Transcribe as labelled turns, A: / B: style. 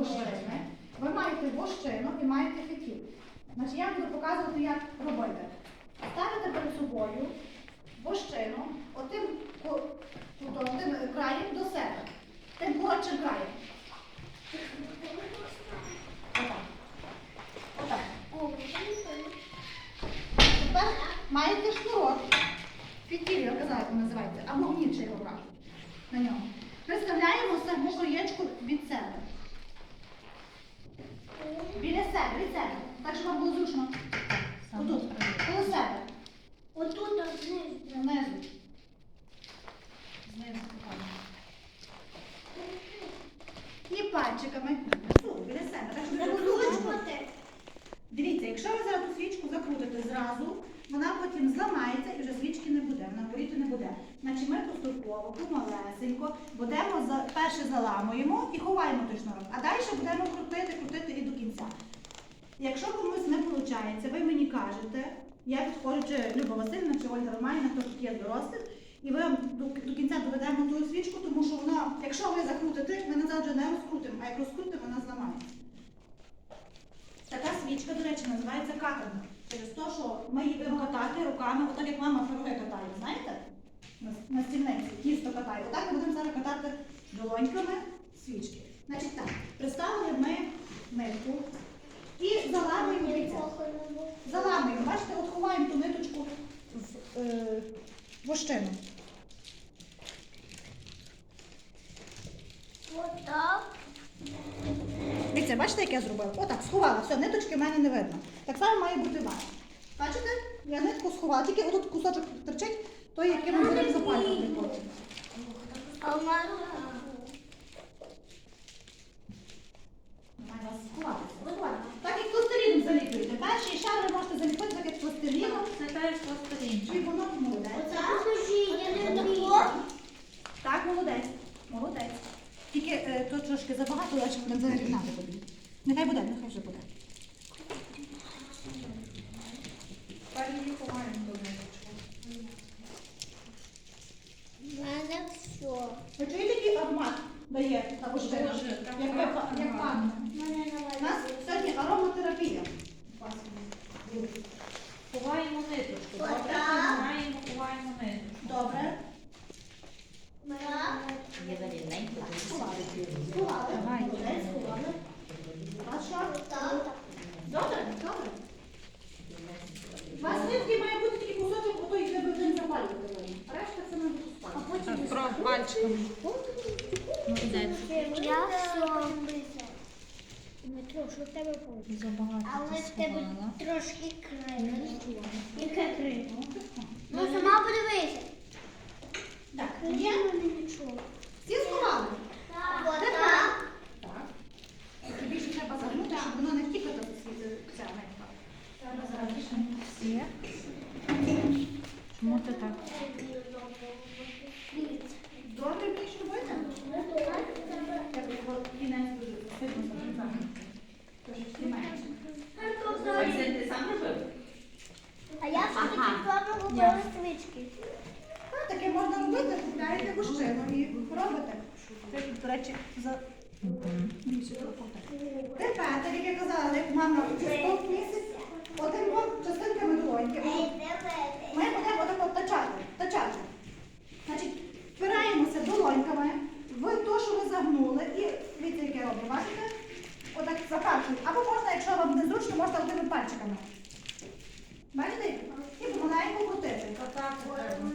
A: вощини. Ви маєте вощину і маєте фітіль. Значить, я буду показувати, як робити. Ставите перед собою вощину отим, ку- кутом, тим краєм до себе. Тим коротшим краєм. Отак. Отак. Тепер маєте шнурок. Фітіль, я казала, як називається, або гнівчий рука на ньому. Приставляємо саму краєчку від себе. Себе, від себе. Так, щоб вам було зручно. Отут, коло себе.
B: Отут знизу.
A: Знизу. Знизу покажу. І пальчиками. Тут, біля себе. Так, щоб було зручно. Дивіться, якщо ви зараз ту свічку закрутите зразу, вона потім зламається і вже свічки не буде, вона горіти не буде. Значить ми поступово, помалесенько, будемо за, перше заламуємо і ховаємо той шнурок, а далі будемо крутити, крутити і до. Якщо комусь не виходить, ви мені кажете, я підходжу, Люба Васильівна, чи Ольга Романівна, хто тут є дорослих, і ви до, кінця доведемо ту свічку, тому що вона, якщо ви закрутите, ми назад вже не розкрутимо, а як розкрутимо, вона зламається. Така свічка, до речі, називається катерна. Через те, що ми її будемо катати руками, отак як мама пироги катає, знаєте? На, стільниці, тісто катає. Отак ми будемо зараз катати долоньками свічки. Значить так, приставили ми нитку заламуємо. Заламуємо. Бачите, от ховаємо ту ниточку в е, вощину.
B: Отак.
A: Дивіться, бачите, як я зробила? Отак, сховала, все, ниточки в мене не видно. Так само має бути ваш. Бачите? Я нитку сховала, тільки отут кусочок торчить, той, яким ми будемо запалювати потім.
B: А в мене
A: Має вас. Так заліплюєте. Перший шар ви можете заліпити так як пластиліном,
C: Це теж пластилінчик.
A: і воно молодець.
B: Оце я не тако.
A: Так, молодець. Молодець. Тільки е, тут трошки забагато, я ще будемо загрібнати тобі. Нехай буде, нехай вже буде.
B: Мене все.
A: Ви чуєте, який аромат дає та вощина?
C: Дуже, так
A: Як,
C: пахне.
A: пах- як пахне.
B: В мене
A: У нас сьогодні ароматерапія.
C: Ховаємо ниточку. Добре,
B: Отак.
C: ховаємо, ховаємо ниточку.
A: Добре. Сховали. Сховали. Добре, добре. Вас нитки має бути тільки кусочок, ото один запалювати. Решта це не буде спати.
C: Пальчиком.
B: Я. Дмитро, в тебе?
C: Забагато
B: Але в тебе трошки криво. Яке криво?
C: Чому ти так?
A: Добре всі менше.
B: А я все-таки вчора робила свічки.
A: Таке можна робити, купляєте гущину і робите. Це, до речі, за. Тепер, так як я казала, як мама місяць, от частинками долоньки. Ми будемо отак от тачати, точати. Значить, впираємося долоньками в те, що ви загнули, і дивіться, яке робимо, бачите? Отак закачуємо. Або можна, якщо вам не зручно, можна одними пальчиками.